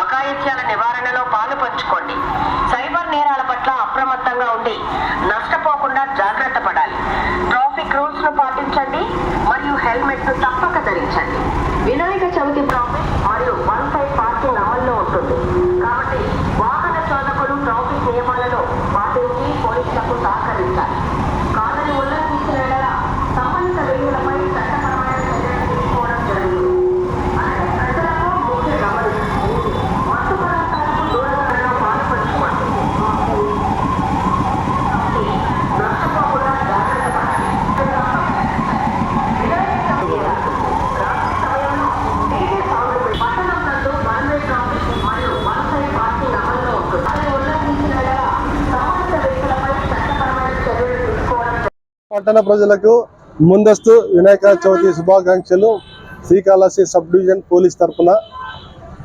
అకాయిత్యాల నివారణలో పాలు పంచుకోండి. సైబర్ నేరాల పట్ల అప్రమత్తంగా ఉండి నష్టపోకుండా జాగ్రత్త పడాలి. ట్రాఫిక్ రూల్స్ను పాటించండి మరియు హెల్మెట్ను తప్పక ధరించండి. వినాయక చవితి ట్రాఫిక్ మరియు వన్ ఫైవ్ పార్కింగ్ అమల్లో ఉంటుంది. కాబట్టి వాహన చోదకులు ట్రాఫిక్ నియమాలలో పాటించి పోలీసులకు సహకరించాలి కాదని ఉల్లంఘించిన యెడల సంబంధిత వ్యక్తులపై చట్టపరమైన చర్యలు తీసుకోవడం జరుగుతుంది అలాగే ప్రజలకు ముఖ్య గమనిక మత్తు పదార్థాలకు దూరంగా పాల్పంచుకోండి నష్టపోకుండా జాగ్రత్త పడాలి వినాయక చవితి రాత్రి సమయంలో డీజే సౌండ్ పట్టణం నందు వన్ వే ట్రాఫిక్ మరియు వన్ సైడ్ పార్కింగ్ అమల్లో ఉంటుంది అది ఉల్లంఘించిన యెడల సంబంధిత వ్యక్తులపై చట్టపరమైన చర్యలు తీసుకోవడం పట్టణ ప్రజలకు ముందస్తు వినాయక చవితి శుభాకాంక్షలు. శ్రీకాళహస్తి సబ్ డివిజన్ పోలీస్ తరఫున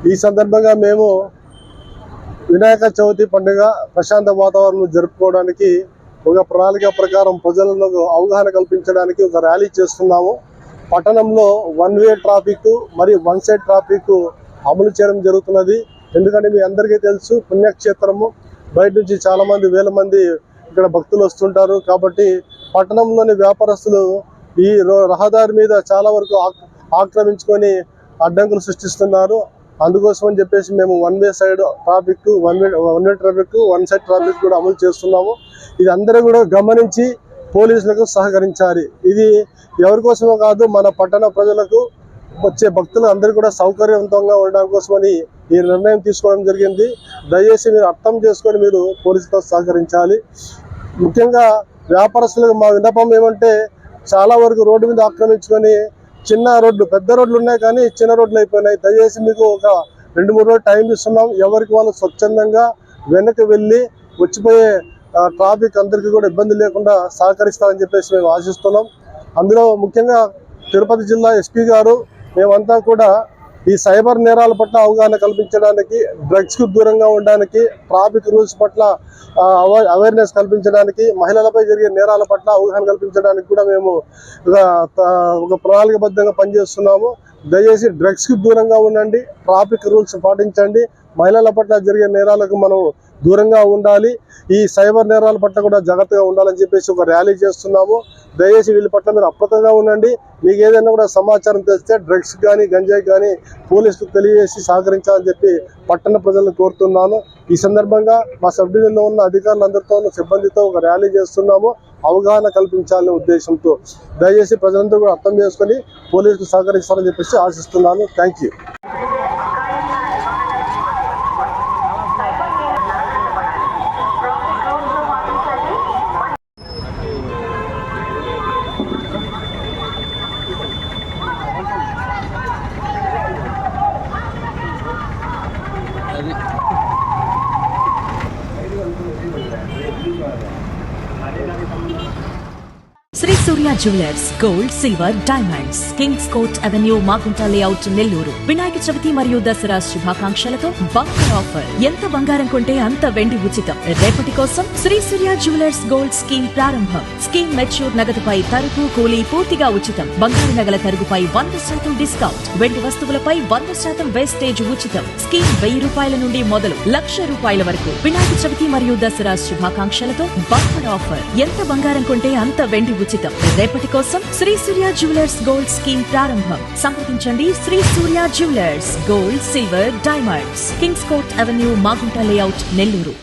ఈ సందర్భంగా మేము వినాయక చవితి పండుగ ప్రశాంత వాతావరణం జరుపుకోవడానికి ఒక ప్రణాళిక ప్రకారం ప్రజలకు అవగాహన కల్పించడానికి ఒక ర్యాలీ చేస్తున్నాము. పట్టణంలో వన్ వే ట్రాఫిక్ మరియు వన్ సైడ్ ట్రాఫిక్ అమలు చేయడం జరుగుతున్నది. ఎందుకంటే మీ అందరికీ తెలుసు పుణ్యక్షేత్రము. బయట నుంచి చాలామంది వేల మంది ఇక్కడ భక్తులు వస్తుంటారు. కాబట్టి పట్టణంలోని వ్యాపారస్తులు ఈ రో- రహదారి మీద చాలా వరకు ఆక్రమించుకొని అడ్డంకులు సృష్టిస్తున్నారు. అందుకోసం అని చెప్పేసి మేము one way side traffic one way one way traffic one side traffic కూడా అమలు చేస్తున్నాము. ఇది అందరూ కూడా గమనించి పోలీసులకు సహకరించాలి. ఇది ఎవరి కోసమో కాదు మన పట్టణ ప్రజలకు వచ్చే భక్తులు అందరూ కూడా సౌకర్యవంతంగా ఉండడం కోసమని ఈ నిర్ణయం తీసుకోవడం జరిగింది. దయచేసి మీరు అర్థం చేసుకొని మీరు పోలీసులతో సహకరించాలి. ముఖ్యంగా వ్యాపారస్తులకు మా విన్నపం ఏమంటే చాలా వరకు రోడ్డు మీద ఆక్రమించుకొని చిన్న రోడ్లు పెద్ద రోడ్లు ఉన్నాయి కానీ చిన్న రోడ్లు అయిపోయినాయి. దయచేసి మీకు ఒక రెండు మూడు రోజులు టైం ఇస్తున్నాం. ఎవరికి వాళ్ళు స్వచ్ఛందంగా వెనక్కి వెళ్ళి వచ్చిపోయే ట్రాఫిక్ అందరికీ కూడా ఇబ్బంది లేకుండా సహకరిస్తామని చెప్పేసి మేము ఆశిస్తున్నాం. అందులో ముఖ్యంగా తిరుపతి జిల్లా ఎస్పీ గారు మేమంతా కూడా ఈ సైబర్ నేరాల పట్ల అవగాహన కల్పించడానికి డ్రగ్స్కు దూరంగా ఉండడానికి ట్రాఫిక్ రూల్స్ పట్ల అవేర్నెస్ కల్పించడానికి మహిళలపై జరిగే నేరాల పట్ల అవగాహన కల్పించడానికి కూడా మేము ఒక ప్రణాళికబద్ధంగా పనిచేస్తున్నాము. దయచేసి డ్రగ్స్కి దూరంగా ఉండండి ట్రాఫిక్ రూల్స్ పాటించండి. మహిళల పట్ల జరిగే నేరాలకు మనం దూరంగా ఉండాలి. ఈ సైబర్ నేరాల పట్ల కూడా జాగ్రత్తగా ఉండాలని చెప్పేసి ఒక ర్యాలీ చేస్తున్నాము. దయచేసి వీళ్ళ పట్ల మీరు అప్రతంగా ఉండండి. మీకు ఏదైనా కూడా సమాచారం తెలిస్తే డ్రగ్స్ కానీ గంజాయి కానీ పోలీసులకు తెలియజేసి సహకరించాలని చెప్పి పట్టణ ప్రజలను కోరుతున్నాను. ఈ సందర్భంగా మా సబ్ డివిజన్లో ఉన్న అధికారులందరితోనూ సిబ్బందితో ఒక ర్యాలీ చేస్తున్నాము. అవగాహన కల్పించాలనే ఉద్దేశంతో. దయచేసి ప్రజలందరూ కూడా అర్థం చేసుకొని పోలీసులకు సహకరిస్తారని చెప్పేసి ఆశిస్తున్నాను. Thank Shri Surya jewellers gold silver diamonds kings court avenue Magunta layout Nellore. Vinayaka Chavithi మరియు దసరా శుభాకాంక్షలతో బంపర్ ఆఫర్. ఎంత బంగారం కొంటే అంత వెండి ఉచితం. రేపటి కోసం Shri Surya jewellers gold scheme ప్రారంభం. స్కీమ్ మెచ్యూర్ నగదుపై తరుపు కూలీ పూర్తిగా ఉచితం. బంగారు నగల తరుగుపై వంద శాతం డిస్కౌంట్. వెండి వస్తువులపై వంద శాతం వేస్టేజ్ ఉచితం. స్కీమ్ వెయ్యి రూపాయల నుండి మొదలు లక్ష రూపాయల వరకు. వినాయక చవితి మరియు దసరా శుభాకాంక్షలతో బంపర్ ఆఫర్. ఎంత బంగారం కొంటే అంత వెండి ఉచితం. రేపటి కోసం Shri Surya jewellers gold scheme ప్రారంభం. సంప్రదించండి Shri Surya jewellers gold silver diamonds. Kings court avenue Magunta layout Nellore.